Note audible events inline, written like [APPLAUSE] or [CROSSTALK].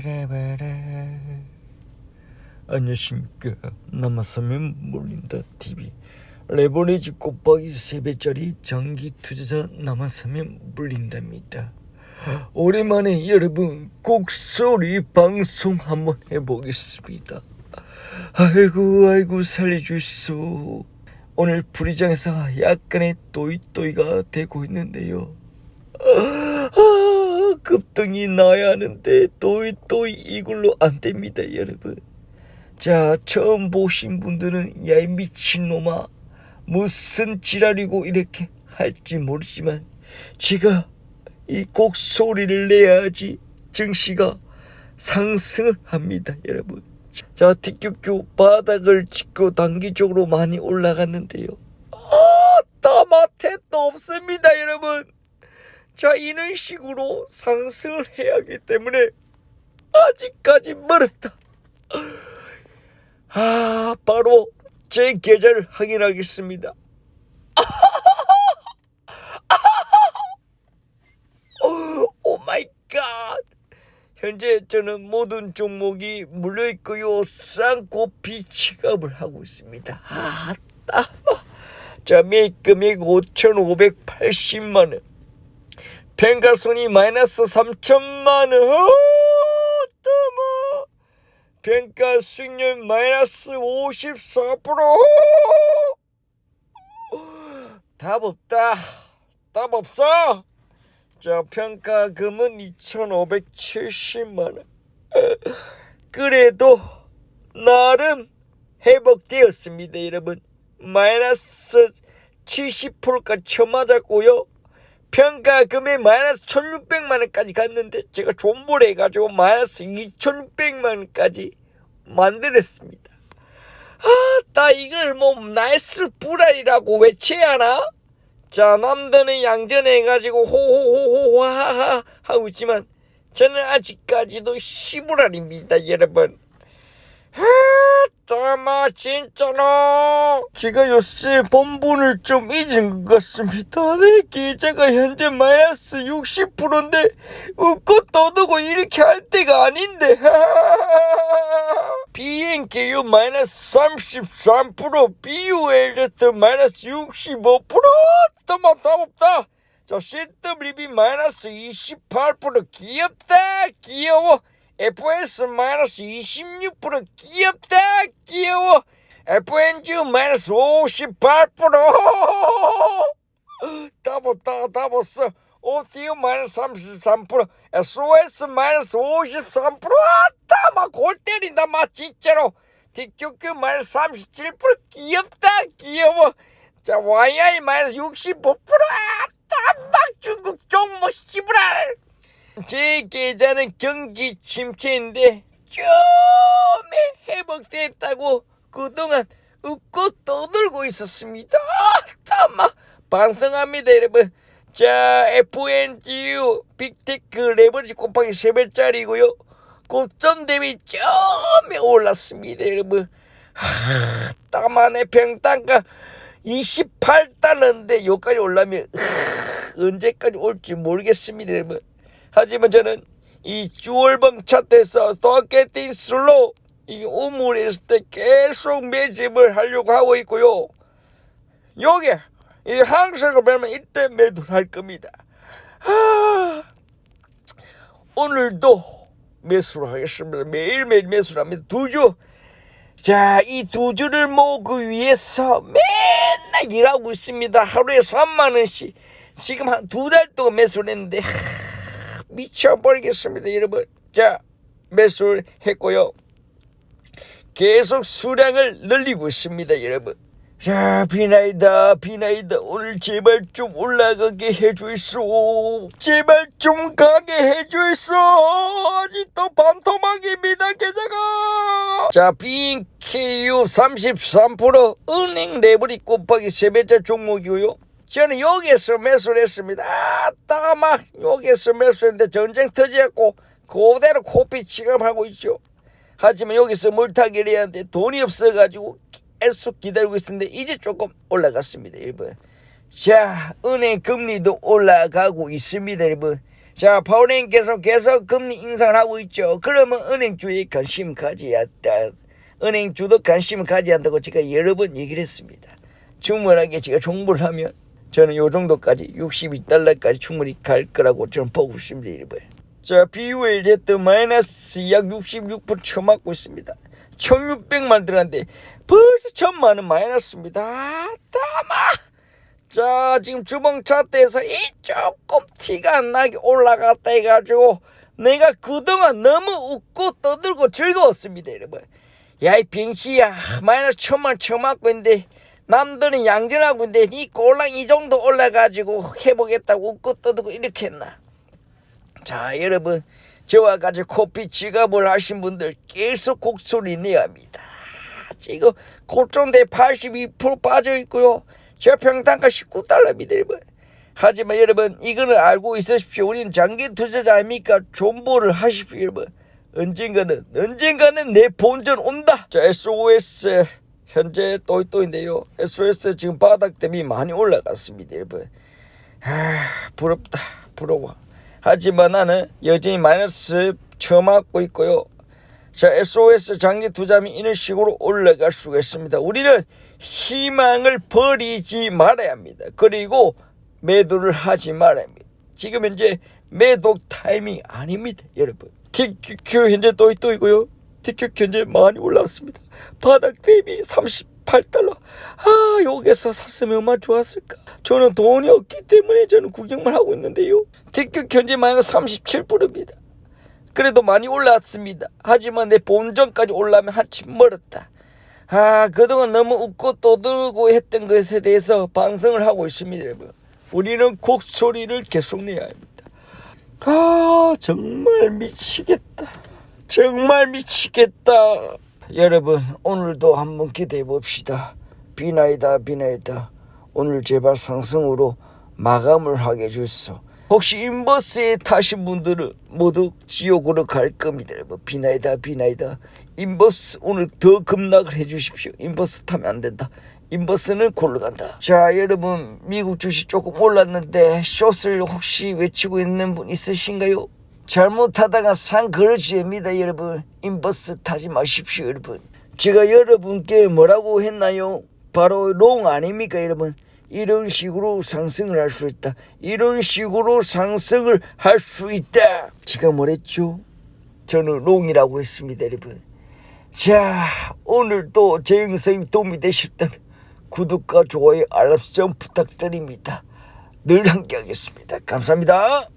베레베레. 안녕하십니까. 남아사면 몰린다 TV 레버리지 곱하기 3배짜리 장기 투자자 남아사면 물린답니다. 오랜만에 여러분 곡소리 방송 한번 해보겠습니다. 아이고 아이고 살려주시소 오늘 불의장에서 약간의 또이또이가 되고 있는데요. 아, 급등이 나야 하는데 또이 또이 이걸로 안 됩니다, 여러분. 자, 처음 보신 분들은 야, 이 미친놈아. 무슨 지랄이고 이렇게 할지 모르지만 제가 이 곡 소리를 내야지 증시가 상승을 합니다, 여러분. 자, 티격교 바닥을 찍고 단기적으로 많이 올라갔는데요. 아, 따마tet도 없습니다, 여러분. 자, 이런 식으로 상승을 해야 하기 때문에 아직까지 멀었다. 아, 바로 제 계좌를 확인하겠습니다. 오 마이 갓. 현재 저는 모든 종목이 물려 있고요. 쌍코피 취급을 하고 있습니다. 아, 따. 자, 매입금액 5,580만 원. 평가손이 마이너스 3천만 원. 어, 평가 수익률 마이너스 54%. 답 없다. 답 없어. 자, 평가금은 2,570만 원. 그래도 나름 회복되었습니다, 여러분. 마이너스 70%까지 쳐맞았고요. 평가금이 마이너스 1600만 원까지 갔는데 제가 존버를 해가지고 마이너스 2600만 원까지 만들었습니다. 아, 나 이걸 뭐 나이스 불알이라고 외쳐야 하나? 자, 남들은 양전해가지고 호호호호호 하하 하고 있지만 저는 아직까지도 시불알입니다, 여러분. 아, 따마 진짜로. 제가 요새 본분을 좀 잊은 것 같습니다. 내 계좌가 현재 마이너스 60%인데 웃고 떠들고 이렇게 할 때가 아닌데. [LAUGHS] 비행기유 마이너스 33% BULZ 마이너스 65% 따마 답 없다. 자 CWB 마이너스 28% 귀엽다 귀여워 FS 마이너스 26% 귀엽다 귀여워. FNG 마이너스 58% 따봤다 따봤어. OTU 마이너스 33% SOS 마이너스 53% 아따 막골 때린다 막 진짜로. DQQ 마이너스 37% 귀엽다 귀여워. 자 YI 마이너스 65% 아따 막 중국 종목 씨부랄 제 계좌는 경기 침체인데 좀 회복됐다고 그동안 웃고 떠들고 있었습니다. 아따마 방송합니다 여러분. 자 FNGU 빅테크 레버리지 곱하기 3배짜리고요. 고점 대비 좀 올랐습니다 여러분. 하, 따만의 평단가 28달러인데 여기까지 올라면 언제까지 올지 모르겠습니다 여러분. 하지만 저는 이 주얼범 차트에서 스토게팅 슬로 이 우물했을 때 계속 매집을 하려고 하고 있고요. 여기 이 항상을 뵈면 이때 매도를 할 겁니다. 아, 오늘도 매수를 하겠습니다. 매일매일 매수를 합니다. 두 주. 자, 이 두 주를 모으기 위해서 맨날 일하고 있습니다. 하루에 3만 원씩. 지금 한 두 달 동안 매수를 했는데 하, 미쳐버리겠습니다, 여러분. 자, 매수를 했고요. 계속 수량을 늘리고 있습니다, 여러분. 자, 비나이다, 비나이다. 오늘 제발 좀 올라가게 해주이소. 제발 좀 가게 해주이소. 아직도 반토막입니다, 계좌가. 자, BKU 33% 은행 레버리 곱하기 3배짜 종목이고요. 저는 여기에서 매수를 했습니다. 아, 따막 여기에서 매수했는데 전쟁 터지갖고 그대로 코피 지감하고 있죠. 하지만 여기서 물타기를 해야 하는데 돈이 없어가지고 계속 기다리고 있었는데 이제 조금 올라갔습니다 여러분 자 은행 금리도 올라가고 있습니다 여러분 자, 파운행께서 계속 금리 인상을 하고 있죠. 그러면 은행주에 관심 가져야 한다. 은행주도 관심을 가져야 한다고 제가 여러 번 얘기를 했습니다. 충분하게 제가 정보를 하면 저는 요 정도까지 62달러까지 충분히 갈 거라고 저는 보고 있습니다, 여러분. 자, 비율 됐든 마이너스 약 66% 쳐맞고 있습니다. 1600만 들었는데 벌써 천만 원 마이너스입니다. 다마. 자, 지금 주봉 차트에서 이 조금 티가 안 나게 올라갔다 해가지고 내가 그동안 너무 웃고 떠들고 즐거웠습니다, 여러분. 야, 이 병시야. 마이너스 천만 쳐맞고 있는데 남들은 양전하고 있는데 니 꼴랑 이 정도 올라가지고 해보겠다고 웃고 떠들고 이렇게 했나. 자, 여러분. 저와 같이 코피 지갑을 하신 분들 계속 곡소리 내야 합니다. 지금 고점대 82% 빠져 있고요. 저 평단가 19달러입니다, 여러분. 하지만 여러분 이거는 알고 있으십시오. 우리는 장기 투자자 아닙니까? 존버를 하십시오, 여러분. 언젠가는 언젠가는 내 본전 온다. 자, SOS 현재 또이또인데요. SOS 지금 바닥 대비 많이 올라갔습니다, 여러분. 아, 부럽다, 부러워. 하지만 나는 여전히 마이너스 처맞고 있고요. 자, SOS 장기 투자면 이런 식으로 올라갈 수가 있습니다. 우리는 희망을 버리지 말아야 합니다. 그리고 매도를 하지 말아야 합니다. 지금 현재 매도 타이밍 아닙니다, 여러분. TQQ 현재 또이 또이고요. TQQ 현재 많이 올라왔습니다. 바닥 대비 38달러. 아, 여기서 샀으면 얼마나 좋았을까. 저는 돈이 없기 때문에 저는 구경만 하고 있는데요. TQQ 현재 마이너스 37%입니다. 그래도 많이 올랐습니다. 하지만 내 본전까지 올라면 한참 멀었다. 아, 그동안 너무 웃고 떠들고 했던 것에 대해서 반성을 하고 있습니다, 여러분. 우리는 곡소리를 계속 내야 합니다. 아, 정말 미치겠다. 정말 미치겠다. 여러분, 오늘도 한번 기대해 봅시다. 비나이다, 비나이다. 오늘 제발 상승으로 마감을 하게 해주소. 혹시 인버스에 타신 분들은 모두 지옥으로 갈 겁니다. 여러분. 비나이다, 비나이다. 인버스 오늘 더 급락을 해 주십시오. 인버스 타면 안 된다. 인버스는 골로 간다. 자, 여러분, 미국 주식 조금 올랐는데 숏을 혹시 외치고 있는 분 있으신가요? 잘못하다가 상 그러지입니다, 여러분. 인버스 타지 마십시오, 여러분. 제가 여러분께 뭐라고 했나요? 바로 롱 아닙니까, 여러분? 이런 식으로 상승을 할 수 있다. 이런 식으로 상승을 할 수 있다. 제가 뭐랬죠? 저는 롱이라고 했습니다, 여러분. 자, 오늘도 제 영상이 도움이 되셨다면 구독과 좋아요, 알람 설정 부탁드립니다. 늘 함께 하겠습니다. 감사합니다.